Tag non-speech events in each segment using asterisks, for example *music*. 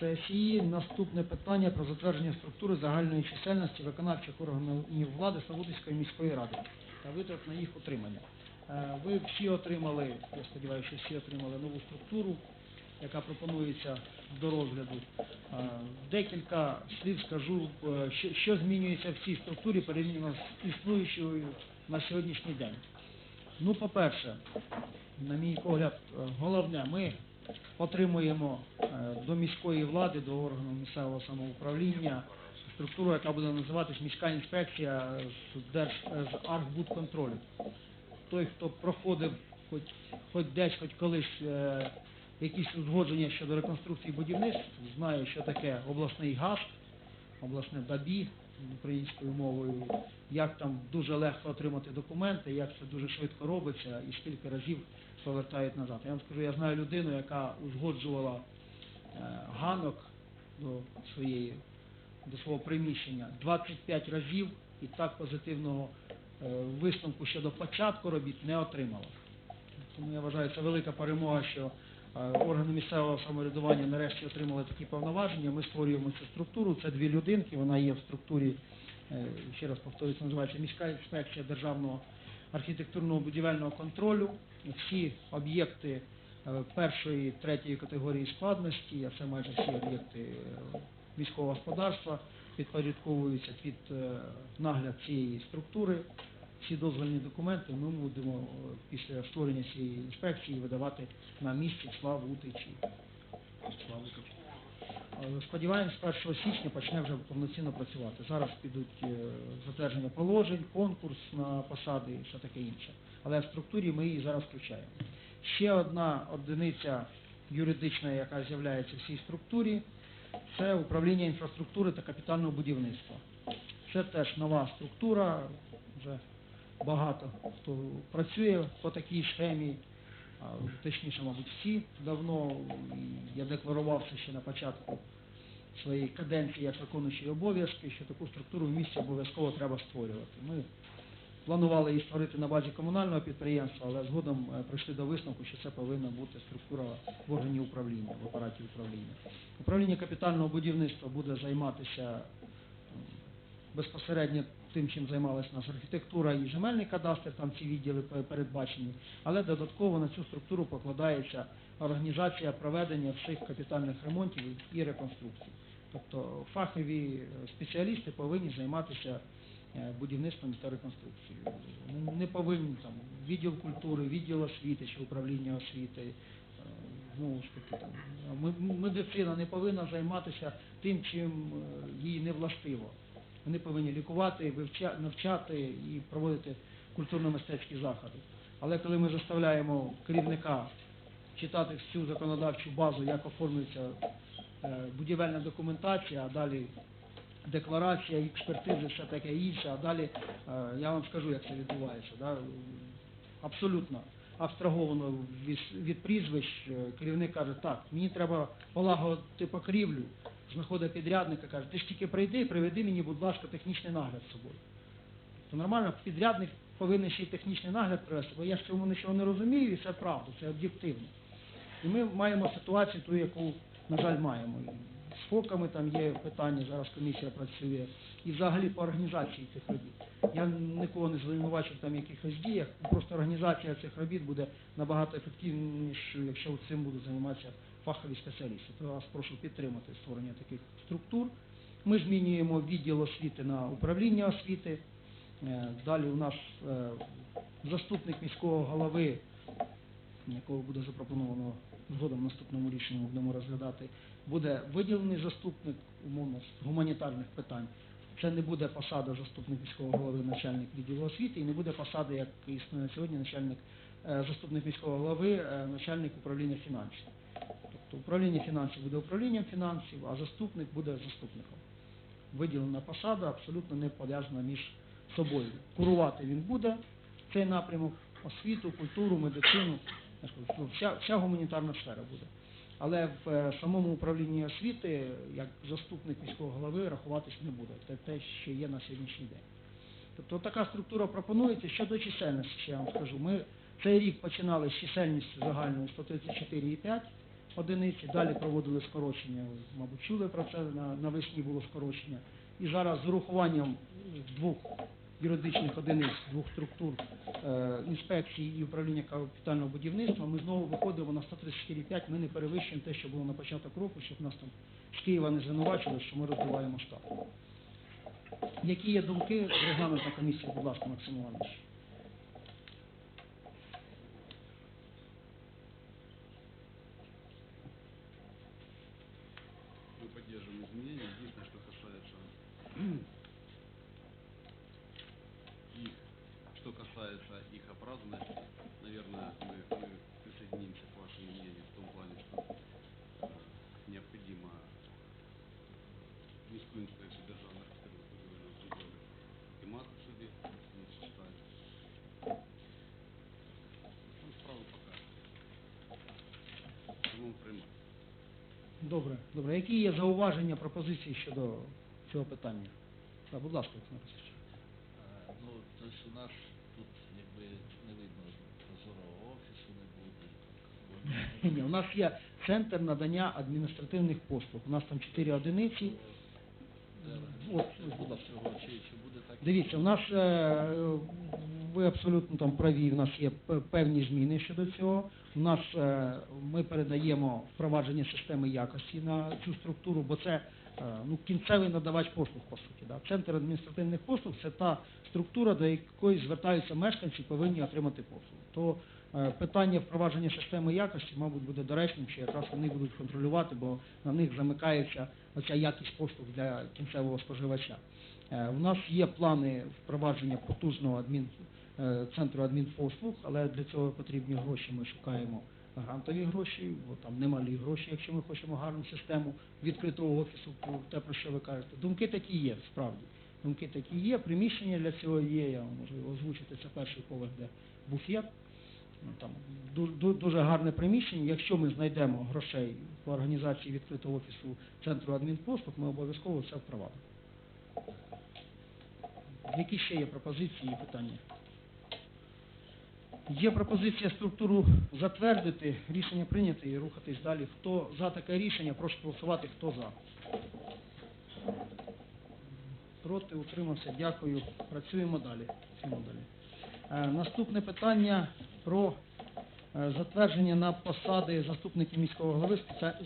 сесії. Наступне питання про затвердження структури загальної чисельності виконавчих органів влади Славутицької міської ради та витрат на їх утримання. Е, Ви всі отримали, я сподіваюся, що всі отримали нову структуру, яка пропонується до розгляду. Е, Декілька слів скажу, е, що, змінюється в цій структурі порівняно з існуючою на сьогоднішній день. Ну, по-перше, на мій погляд, головне, ми отримуємо е, до міської влади, до органу місцевого самоуправління структуру, яка буде називатись міська інспекція з, Держ... з Архбудконтролю. Той, хто проходив хоч, хоч десь, хоч колись е, якісь узгодження щодо реконструкції будівництв, знає, що таке обласний газ, обласне ДАБІ українською мовою, як там дуже легко отримати документи, як це дуже швидко робиться і скільки разів повертають назад. Я вам скажу, я знаю людину, яка узгоджувала е, ганок до своєї до свого приміщення 25 разів і так позитивного е, висновку щодо початку робіт не отримала. Тому я вважаю, це велика перемога, що органи місцевого самоврядування нарешті отримали такі повноваження. Ми створюємо цю структуру. Це дві людинки. Вона є в структурі, е, ще раз повторюю, називається міська інспекція державного архітектурного будівельного контролю. Всі об'єкти е, першої, третьої категорії складності, а це майже всі об'єкти е, міського господарства, підпорядковуються під е, нагляд цієї структури. Всі дозвольні документи ми будемо е, після створення цієї інспекції видавати на місці Славутичі. Славутичі. Е, Сподіваємось, 1 січня почне вже повноцінно працювати. Зараз підуть е, затвердження положень, конкурс на посади і все таке інше. Але в структурі ми її зараз включаємо. Ще одна одиниця юридична, яка з'являється в цій структурі, це управління інфраструктури та капітального будівництва. Це теж нова структура, вже багато хто працює по такій схемі, точніше, мабуть, всі давно. Я декларувався ще на початку своєї каденції як виконуючий обов'язки, що таку структуру в місті обов'язково треба створювати. Ми планували її створити на базі комунального підприємства, але згодом е, прийшли до висновку, що це повинна бути структура в органі управління, в апараті управління. Управління капітального будівництва буде займатися безпосередньо тим, чим займалась наша архітектура і земельний кадастр, там ці відділи передбачені, але додатково на цю структуру покладається організація проведення всіх капітальних ремонтів і реконструкцій. Тобто фахові е, спеціалісти повинні займатися е, будівництвом та реконструкцією. Не- повинні там відділ культури, відділ освіти чи управління освіти. таки, медицина не повинна займатися тим, чим їй не властиво. Вони повинні лікувати, навчати і проводити культурно-мистецькі заходи. Але коли ми заставляємо керівника читати всю законодавчу базу, як оформлюється е, будівельна документація, а далі декларація, експертизи, все таке інше, а далі е, я вам скажу, як це відбувається. Да? Абсолютно абстраговано від, від прізвищ, е, керівник каже, так, мені треба полагодити покрівлю, знаходить підрядника, каже, ти ж тільки прийди, і приведи мені, будь ласка, технічний нагляд з собою. То нормально, підрядник повинен ще й технічний нагляд привести, бо я ж цьому нічого не розумію, і це правда, це об'єктивно. І ми маємо ситуацію ту, яку, на жаль, маємо. З ФОКами там є питання, зараз комісія працює, і взагалі по організації цих робіт. Я нікого не звинувачую в там якихось діях, просто організація цих робіт буде набагато ефективнішою, якщо цим будуть займатися фахові спеціалісти. То я вас прошу підтримати створення таких структур. Ми змінюємо відділ освіти на управління освіти. Е, Далі у нас е, заступник міського голови, якого буде запропоновано згодом в наступному рішенні, будемо розглядати, буде виділений заступник умовно з гуманітарних питань. Це не буде посада заступник міського голови, начальник відділу освіти, і не буде посади, як існує сьогодні, начальник е, заступник міського голови, начальник управління фінансів. Тобто управління фінансів буде управлінням фінансів, а заступник буде заступником. Виділена посада абсолютно не пов'язана між собою. Курувати він буде цей напрямок, освіту, культуру, медицину, вся, вся гуманітарна сфера буде. Але в е, самому управлінні освіти, як заступник міського голови, рахуватись не буде. Це те, що є на сьогоднішній день. Тобто така структура пропонується. Щодо чисельності, ще я вам скажу, ми цей рік починали з чисельністю загальною 134,5 одиниць, і далі проводили скорочення. Мабуть, чули про це, навесні було скорочення. І зараз з урахуванням двох юридичних одиниць, двох структур е, інспекції і управління капітального будівництва, ми знову виходимо на 134,5, ми не перевищуємо те, що було на початок року, щоб нас там з Києва не звинувачили, що ми роздуваємо штат. Які є думки регламентна комісія, будь ласка, Максим Іванович? Мы поддерживаем изменения. Единственное, что касается Добре, добре. Які є зауваження, пропозиції щодо цього питання? Так, будь ласка, Олександр Васильович. Е, Ну, тобто у нас тут якби не видно прозорого офісу не буде. *laughs* Ні, у нас є центр надання адміністративних послуг. У нас там чотири одиниці. От, будь ласка. Дивіться, у нас е, ви абсолютно там праві, у нас є певні зміни щодо цього. У нас е, ми передаємо впровадження системи якості на цю структуру, бо це е, ну, кінцевий надавач послуг, по суті. Да. Центр адміністративних послуг це та структура, до якої звертаються мешканці, повинні отримати послуги. То е, питання впровадження системи якості, мабуть, буде доречним, що якраз вони будуть контролювати, бо на них замикається оця якість послуг для кінцевого споживача. У нас є плани впровадження потужного адмін, е, центру адмінпослуг, але для цього потрібні гроші. Ми шукаємо грантові гроші, бо там немалі гроші, якщо ми хочемо гарну систему відкритого офісу, те, про що ви кажете. Думки такі є, справді. Думки такі є, приміщення для цього є, я можу озвучити, це перший поверх, де буфет. Ну, Там ду- ду- дуже гарне приміщення. Якщо ми знайдемо грошей по організації відкритого офісу центру адмінпослуг, ми обов'язково це впровадимо. Які ще є пропозиції і питання? Є пропозиція структуру затвердити, рішення прийняти і рухатись далі. Хто за таке рішення, прошу голосувати, хто за. Проти, утримався, дякую. Працюємо далі. Працюємо далі. Е, наступне питання про е, затвердження на посади заступників міського голови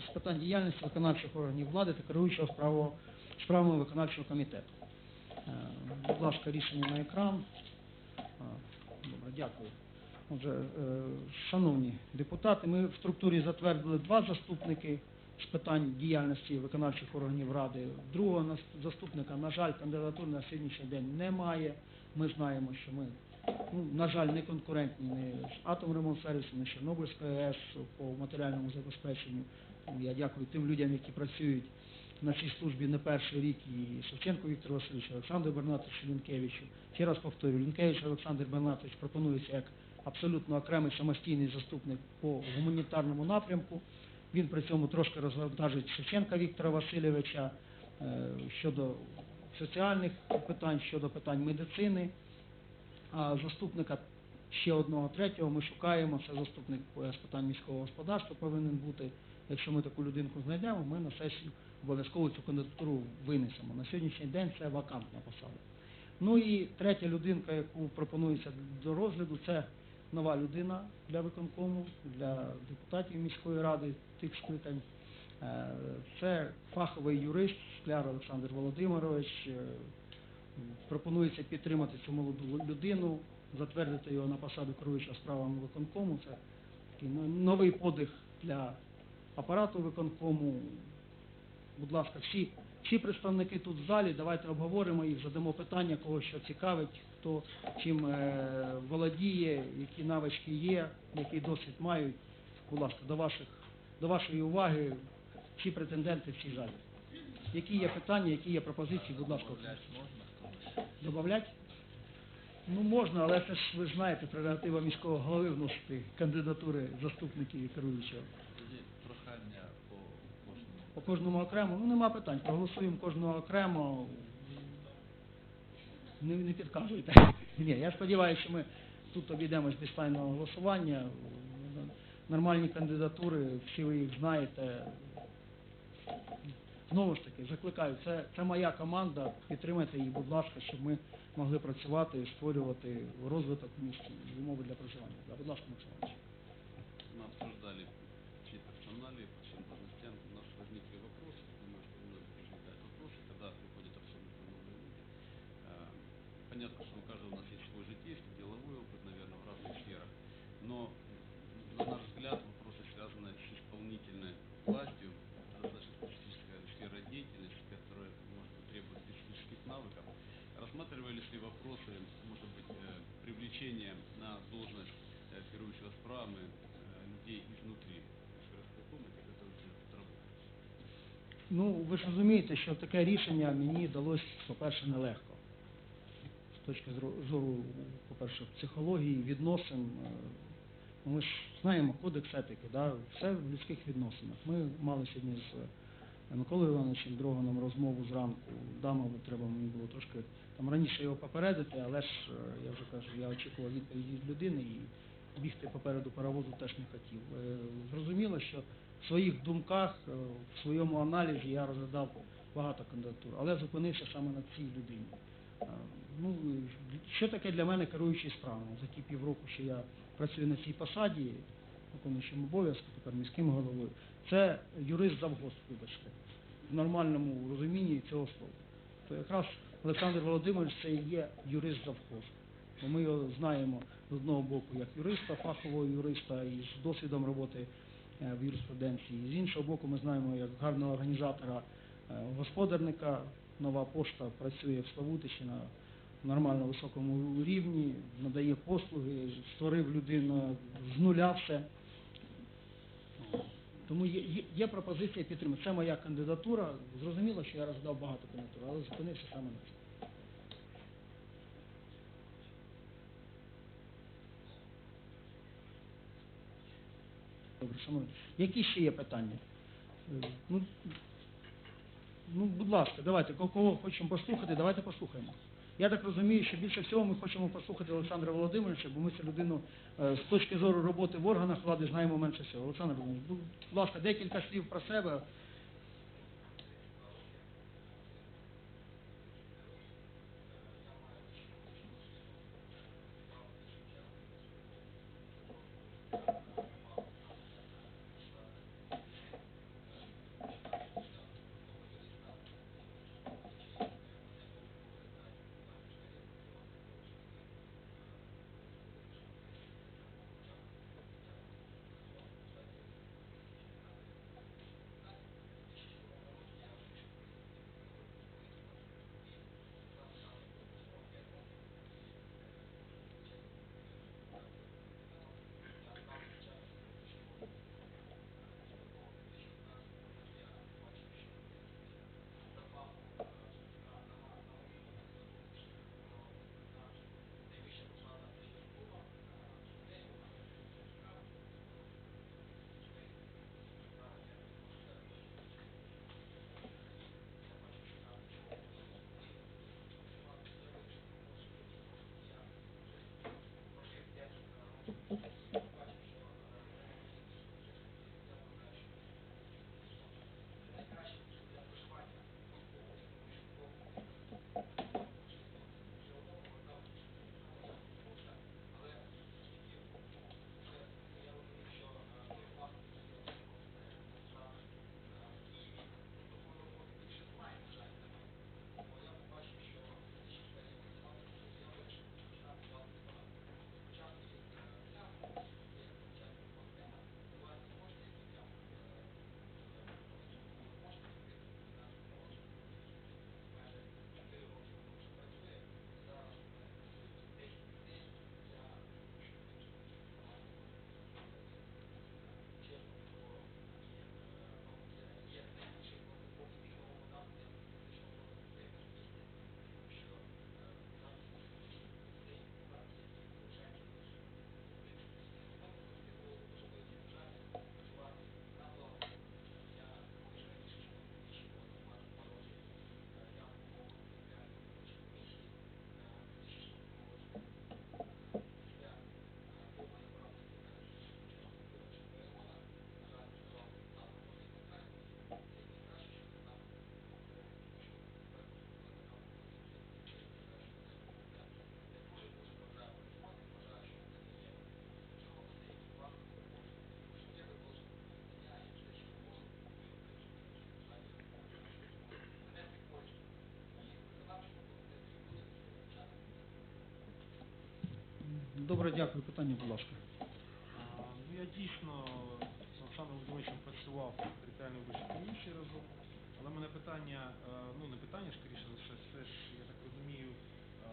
з питань діяльності виконавчих органів влади та керуючого справо- справами виконавчого комітету. Е, Будь ласка, рішення на екран. А, Добре, дякую. Отже, е, шановні депутати, ми в структурі затвердили два заступники з питань діяльності виконавчих органів ради. Другого заступника, на жаль, кандидатур на сьогоднішній день немає. Ми знаємо, що ми, ну, на жаль, не конкурентні ні з Атомремонтсервісом, ні з Чорнобильською АЕС по матеріальному забезпеченню. Я дякую тим людям, які працюють на цій службі не перший рік і Шевченко Віктор Васильович, Олександр Бернатович Лінкевичу. Ще раз повторюю, Лінкевич Олександр Бернатович пропонується як абсолютно окремий самостійний заступник по гуманітарному напрямку. Він при цьому трошки розвантажить Шевченка Віктора Васильовича е, щодо соціальних питань, щодо питань медицини. А заступника ще одного третього ми шукаємо. Це заступник з питань міського господарства повинен бути. Якщо ми таку людинку знайдемо, ми на сесію обов'язково цю кандидатуру винесемо. На сьогоднішній день це вакантна посада. Ну і третя людинка, яку пропонується до розгляду, це нова людина для виконкому, для депутатів міської ради тих скликань. Е, Це фаховий юрист Скляр Олександр Володимирович. Е, Пропонується підтримати цю молоду людину, затвердити його на посаду керуючого справами виконкому. Це такий новий подих для апарату виконкому. Будь ласка, всі, всі представники тут в залі, давайте обговоримо їх, задамо питання, кого що цікавить, хто чим е, володіє, які навички є, який досвід мають. Будь ласка, до ваших до вашої уваги всі претенденти в цій залі. Які є питання, які є пропозиції, будь ласка, Добавлять? Ну можна, але це ж ви знаєте, прерогатива міського голови вносити кандидатури заступників і керуючого. Тоді прохання по кожному. По кожному окремо, ну нема питань, проголосуємо кожного окремо. Не, не підказуйте. Ні, я сподіваюся, що ми тут обійдемось без тайного голосування. нормальні кандидатури, всі ви їх знаєте. Знову ж таки, закликаю, це, це моя команда, підтримайте її, будь ласка, щоб ми могли працювати і створювати розвиток в місті, умови для проживання. Будь ласка, Максим Іванович. Понятно, что у каждого у нас есть свой житейский, деловой опыт, наверное, в разных сферах. Но, на наш взгляд, вопросы, связанные с исполнительной властью, это достаточно специфическая сфера деятельности, которая, может быть, требует специфических навыков. Рассматривались ли вопросы, может быть, э, привлечения на должность э, первующего справами э, людей изнутри сельскохозяйственной и готовиться тут работать? Ну, ви ж розумієте, що таке рішення мені далось, по-перше, нелегко. Точки зору, по-перше, психології, відносин. е, Ми ж знаємо кодекс етики, да? все в людських відносинах. Ми мали сьогодні з е, Миколою Івановичем Дроганом розмову зранку. Да, мабуть, треба мені було трошки там раніше його попередити, але ж е, я вже кажу, я очікував відповіді від людини і бігти попереду паровозу теж не хотів. Зрозуміло, що в своїх думках, в своєму аналізі я розглядав багато кандидатур, але зупинився саме на цій людині. Ну, що таке для мене керуючий справами? За ті півроку, що я працюю на цій посаді, виконуючим обов'язки, тепер міським головою, це юрист завгосп, вибачте, в нормальному розумінні цього слова. То якраз Олександр Володимирович це і є юрист завхоз. Бо ми його знаємо з одного боку як юриста, фахового юриста із досвідом роботи е, в юриспруденції. З іншого боку, ми знаємо як гарного організатора е, господарника. Нова пошта працює в Славутичі на нормально високому рівні, надає послуги, створив людину з нуля все. Тому є, є, є пропозиція підтримати. Це моя кандидатура. Зрозуміло, що я роздав багато кандидатур, але зупинився саме на цьому. Добре, шановні. Які ще є питання? Ну, ну, будь ласка, давайте, кого хочемо послухати, давайте послухаємо. Я так розумію, що більше всього ми хочемо послухати Олександра Володимировича, бо ми цю людину е, з точки зору роботи в органах влади знаємо менше всього. Олександр Володимирович, будь ласка, декілька слів про себе. Добре, дякую. Питання, будь ласка. Ну, я дійсно з Олександром Володимировичем працював в територіальній виборчій комісії разом. Але в мене питання, е, ну не питання, скоріше за все, це ж, я так розумію, е,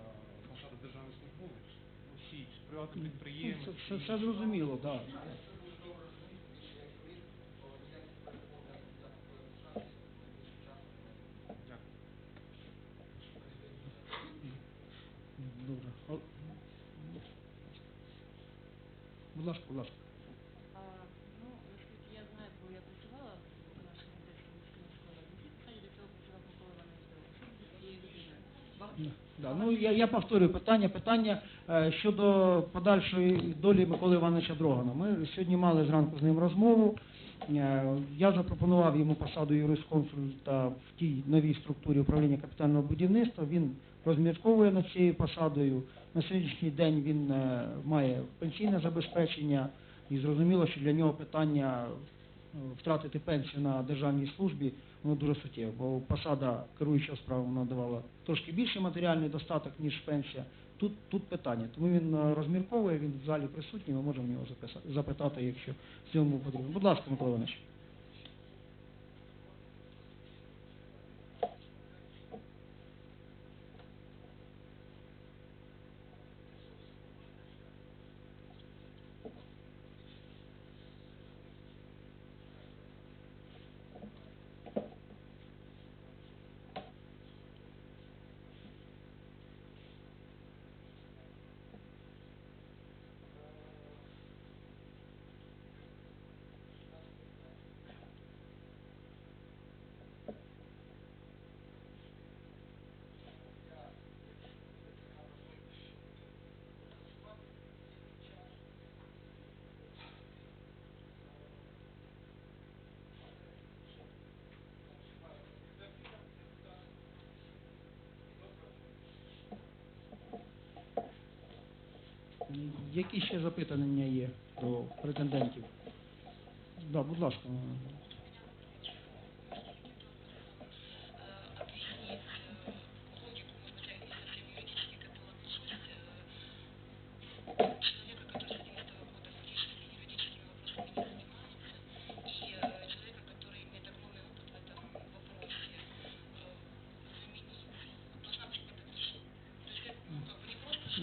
посада державний службовець. усі всі приватний Все, і все зрозуміло, так. Дякую. Добре. О, Будь ласка, будь ласка. А, ну, наскільки я знаю, бо я працювала в нашій Одеській міській школі, на цій посаді до цього працював Микола Іванович Довгий. Що буде з цією людиною? Багато- Да, ну, я, я повторюю питання. Питання е, щодо подальшої долі Миколи Івановича Дрогана. Ми сьогодні мали зранку з ним розмову. Е, Я запропонував йому посаду юрисконсульта в тій новій структурі управління капітального будівництва. Він розмірковує над цією посадою. На сьогоднішній день він е, має пенсійне забезпечення, і зрозуміло, що для нього питання е, втратити пенсію на державній службі воно дуже суттєво, бо посада керуючого справами надавала трошки більший матеріальний достаток, ніж пенсія. Тут, тут питання. Тому він е, розмірковує, він в залі присутній, ми можемо його записати, запитати, якщо цьому потрібно. Будь ласка, Микола Іванович. Які ще запитання є до претендентів? Да, будь ласка.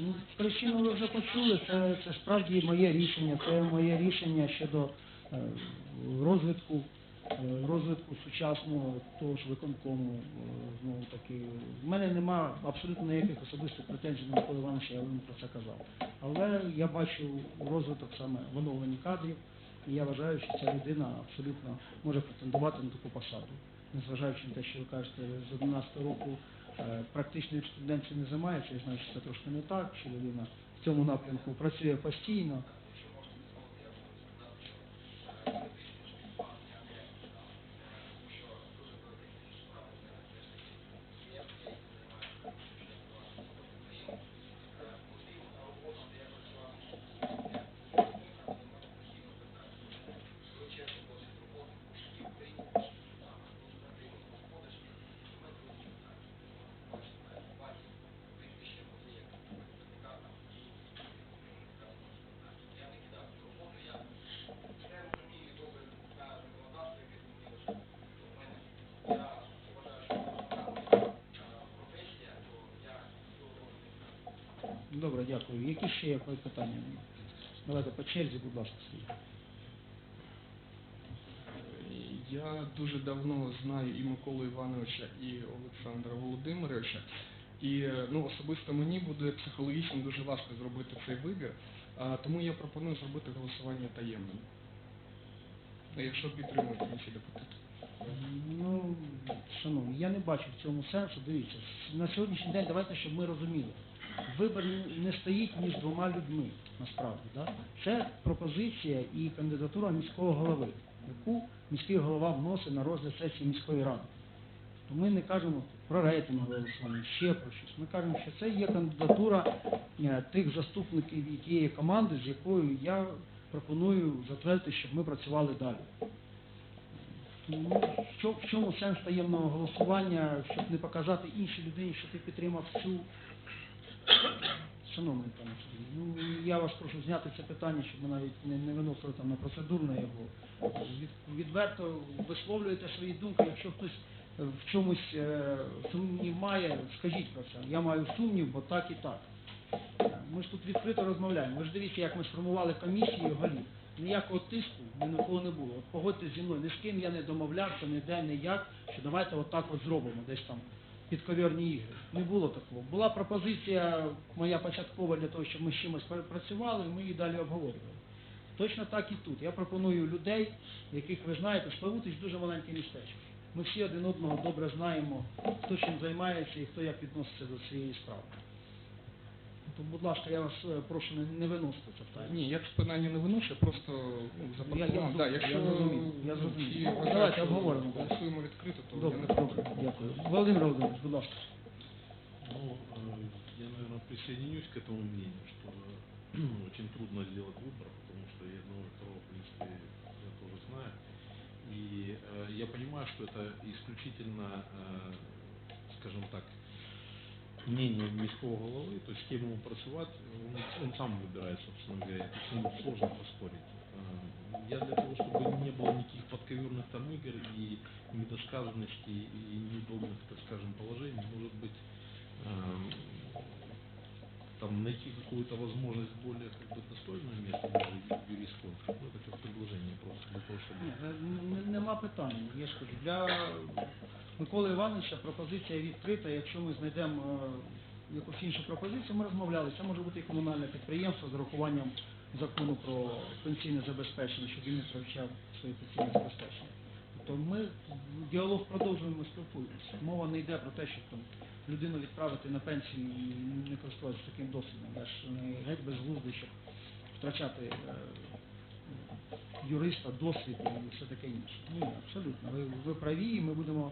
Ну, причину ви вже почули, це, це справді моє рішення, це моє рішення щодо е, розвитку, е, розвитку сучасного того ж виконкому. е, Знову таки, в мене нема абсолютно ніяких особистих претензій на Микола Івановича, я вам про це казав. Але я бачу розвиток саме в оновленні кадрів, і я вважаю, що ця людина абсолютно може претендувати на таку посаду. Незважаючи на те, що ви кажете, з 11 року е, практичною не займається, я знаю, це трошки не так, що людина в цьому напрямку працює постійно. Добре, дякую. Які ще є питання? Давайте по черзі, будь ласка, свої. Я дуже давно знаю і Миколу Івановича, і Олександра Володимировича. І ну, особисто мені буде психологічно дуже важко зробити цей вибір, а, тому я пропоную зробити голосування таємним. Якщо підтримують інші депутати. Ну, шановні, я не бачу в цьому сенсу. Дивіться, на сьогоднішній день давайте, щоб ми розуміли. Вибір не стоїть між двома людьми, насправді. Да? Це пропозиція і кандидатура міського голови, яку міський голова вносить на розгляд сесії міської ради. То ми не кажемо про рейтингове голосування, ще про щось. Ми кажемо, що це є кандидатура е, тих заступників і тієї команди, з якою я пропоную затвердити, щоб ми працювали далі. Ну, в чому сенс таємного голосування, щоб не показати іншій людині, що ти підтримав цю. Шановний пане Сергій, ну я вас прошу зняти це питання, щоб ми навіть не, не виносили там на процедурне його. Від, відверто висловлюєте свої думки, якщо хтось в чомусь е, сумнів має, скажіть про це. Я маю сумнів, бо так і так. Ми ж тут відкрито розмовляємо. Ви ж дивіться, як ми сформували комісію голів. Ніякого тиску ні на кого не було. От погодьтесь зі мною, ні з ким я не домовлявся, ніде, ніяк, що давайте отак от зробимо, десь там підковірні ігри. Не було такого. Була пропозиція моя початкова для того, щоб ми з чимось працювали, і ми її далі обговорювали. Точно так і тут. Я пропоную людей, яких ви знаєте, Славутич дуже маленьке містечко. Ми всі один одного добре знаємо, хто чим займається і хто як відноситься до цієї справи. То, будь ласка, я вас е, прошу не, не виносити це питання. Ні, я це питання не виношу, я просто ну, Я- я запропонував. Да, зрозумів, якщо я зрозумів, я ну, зрозумів. всі Давайте вважають, що обговоримо. Голосуємо відкрито, то Добре, я не добре, дякую. Володимир Володимирович, будь ласка. Ну, э, я, наверное, присоединюсь к этому мнению, что *clears throat* очень трудно сделать выбор, потому что и одного, и второго, в принципе, я тоже знаю. И э, я понимаю, что это исключительно, э, скажем так, мнение міського голови, то есть с кем ему працювать, он, он сам выбирает, собственно говоря, это с ним сложно поспорить. Э, Я для того, чтобы не было никаких подковерных там игр и недосказанностей и неудобных, так скажем, положений, может быть, эм, там найти какую-то возможность более как бы достойное место даже ю- юрисконсульт. Ну, это как предложение просто для того, чтобы... Ні, е, н- нема питань. Я ж кажу, для Миколи Івановича пропозиція відкрита. Якщо ми знайдемо е, якусь іншу пропозицію, ми розмовляли. Це може бути і комунальне підприємство з урахуванням закону про пенсійне забезпечення, щоб він не втрачав своє пенсійне забезпечення. Тобто ми діалог продовжуємо спілкуємося. Мова не йде про те, щоб там людину відправити на пенсію і не користуватися таким досвідом. Я ж не геть безглуздий, щоб втрачати е, юриста, досвід і все таке інше. Ні, абсолютно. Ви, ви праві, і ми будемо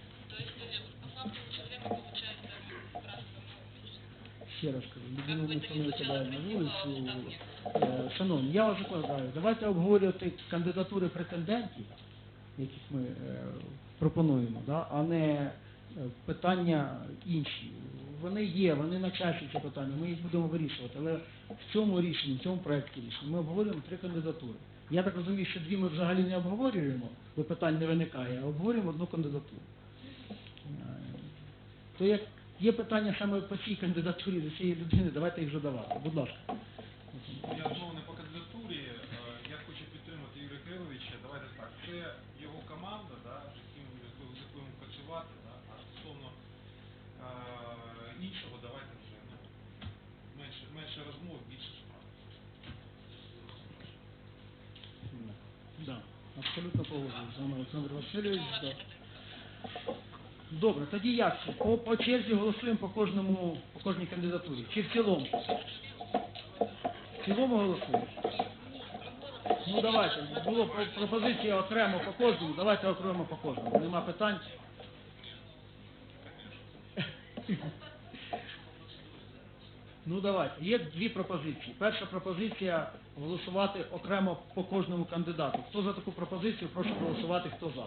Ще раз кажу, людину Як би ніхто це не не викидає на вулицю. Е, Шановні, я вас закладаю. Давайте обговорювати кандидатури претендентів, яких ми е, пропонуємо, да? а не е, питання інші. Вони є, вони на часі ці питання, ми їх будемо вирішувати. Але в цьому рішенні, в цьому проєкті рішення ми обговорюємо три кандидатури. Я так розумію, що дві ми взагалі не обговорюємо, бо питань не виникає, а обговорюємо одну кандидатуру. То як є питання саме по цій кандидатурі до цієї людини, давайте їх задавати. Будь ласка. Я знову не по кандидатурі. Е, Я хочу підтримати Юрія Кириловича. Давайте так. Це його команда, да, з якою йому працювати, да, а стосовно е, іншого, давайте вже ну, менше, менше розмов, більше справ. Да, абсолютно погоджуюсь Олександр Васильович. Да. Добре, тоді як? По, по черзі голосуємо по кожному, по кожній кандидатурі. Чи в цілому? В цілому голосуємо? Ну давайте, було пропозиція окремо по кожному, давайте окремо по кожному. Нема питань. Ну давайте. Є дві пропозиції. Перша пропозиція голосувати окремо по кожному кандидату. Хто за таку пропозицію, прошу голосувати, хто за.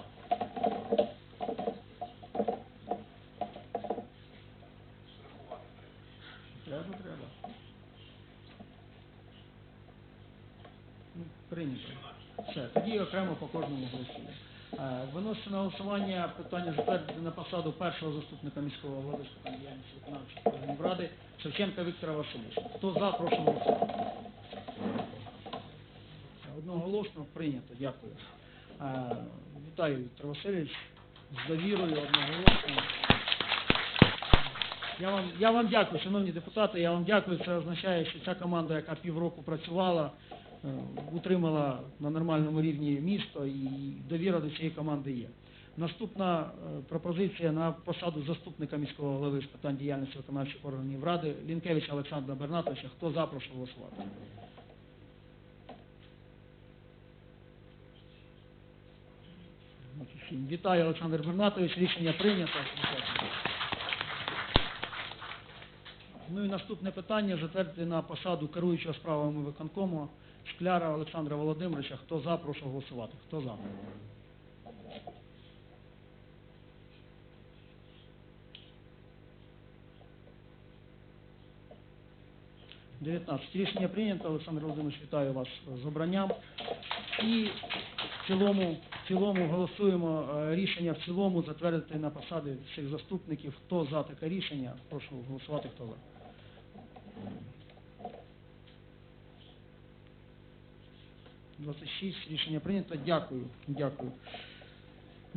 Треба, треба. Ну, прийнято. Все, тоді окремо по кожному голосуємо. Е, Виноситься на голосування питання затвердити на посаду першого заступника міського голови з питань органів ради Шевченка Віктора Васильовича. Хто за, прошу голосувати. Одноголосно прийнято, дякую. Е, Вітаю, Віктор Васильович, з довірою одноголосно. Я вам, я вам дякую, шановні депутати, я вам дякую. Це означає, що ця команда, яка півроку працювала, утримала на нормальному рівні місто і довіра до цієї команди є. Наступна е, пропозиція на посаду заступника міського голови з питань діяльності виконавчих органів ради Лінкевича Олександра Бернатовича. Хто за, прошу голосувати. Вітаю, Олександр Бернатович. Рішення прийнято. Ну і наступне питання затвердити на посаду керуючого справами виконкому Шкляра Олександра Володимировича. Хто за, прошу голосувати. Хто за? Дев'ятнадцять. Рішення прийнято. Олександр Володимирович, вітаю вас з обранням. І в цілому, в цілому голосуємо е, рішення в цілому затвердити на посади всіх заступників. Хто за таке рішення? Прошу голосувати, хто за. Двадцять шість. Рішення прийнято. Дякую. Дякую.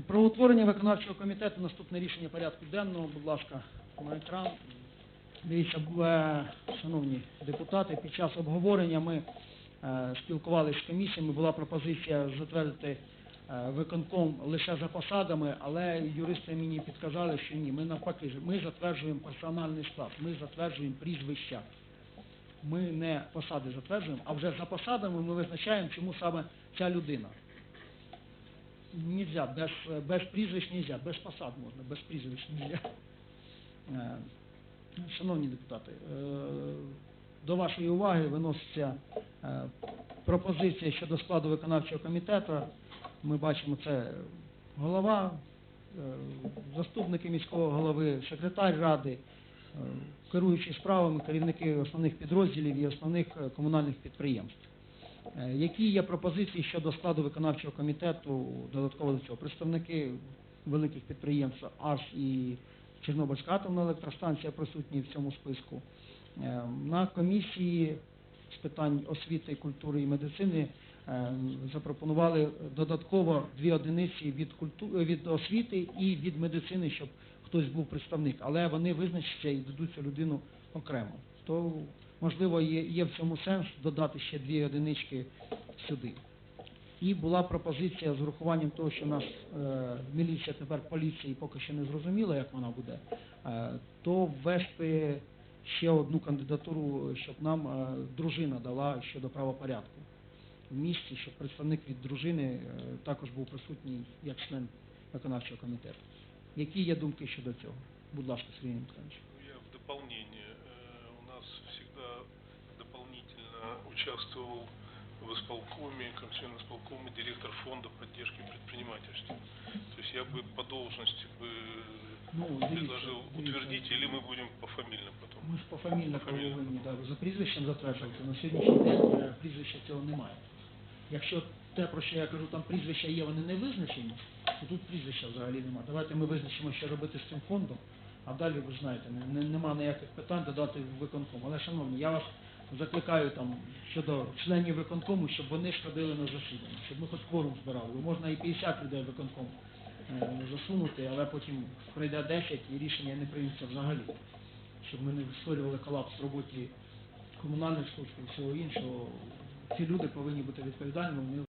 Про утворення виконавчого комітету наступне рішення порядку денного, будь ласка, на екран. Дивіться, е, шановні депутати, під час обговорення ми е, спілкувалися з комісіями, була пропозиція затвердити е, виконком лише за посадами, але юристи мені підказали, що ні, ми навпаки, ми затверджуємо персональний склад, ми затверджуємо прізвища. Ми не посади затверджуємо, а вже за посадами ми визначаємо, чому саме ця людина. Нельзя, без, без прізвищ нельзя, без посад можна, без прізвищ нельзя. Е, Шановні депутати, е, до вашої уваги виноситься е, пропозиція щодо складу виконавчого комітету. Ми бачимо, це голова, заступники міського голови, секретар ради, керуючі справами, керівники основних підрозділів і основних е, комунальних підприємств. Е, Які є пропозиції щодо складу виконавчого комітету додатково до цього? Представники великих підприємств АРС і Чорнобильська атомна електростанція присутні в цьому списку. Е, На комісії з питань освіти, культури і медицини запропонували додатково дві одиниці від, культу... від освіти і від медицини, щоб хтось був представник, але вони визначаться і дадуть цю людину окремо. То, можливо, є, є в цьому сенс додати ще дві одинички сюди. І була пропозиція з урахуванням того, що нас е, міліція тепер поліції поки що не зрозуміла, як вона буде, е, то ввести ще одну кандидатуру, щоб нам е, дружина дала щодо правопорядку в місті, щоб представник від дружини е, також був присутній як член виконавчого комітету. Які є думки щодо цього? Будь ласка, Сергій Михайлович. Я в дополнение. Э, У нас всегда дополнительно участвовал в исполкоме, как член исполкома, директор фонда поддержки предпринимательства. То есть я бы по должности бы Ну, дивіться, предложил дивіться. утвердить, или мы будем пофамильно потом. Ми ж пофамільно Пофамільно. повинні да, за прізвищем затверджувати. На сьогоднішній день е, прізвища цього немає. Якщо те, про що я кажу, там прізвища є, вони не визначені, тут прізвища взагалі немає. Давайте ми визначимо, що робити з цим фондом, а далі ви знаєте, не, не, нема ніяких питань додати в виконком. Але, шановні, я вас закликаю там щодо членів виконкому, щоб вони ж ходили на засідання, щоб ми хоч кворум збирали. Бо можна і 50 людей виконком е, засунути, але потім прийде 10 і рішення не прийметься взагалі щоб ми не створювали колапс в роботі комунальних служб і всього іншого. Ці люди повинні бути відповідальними, вони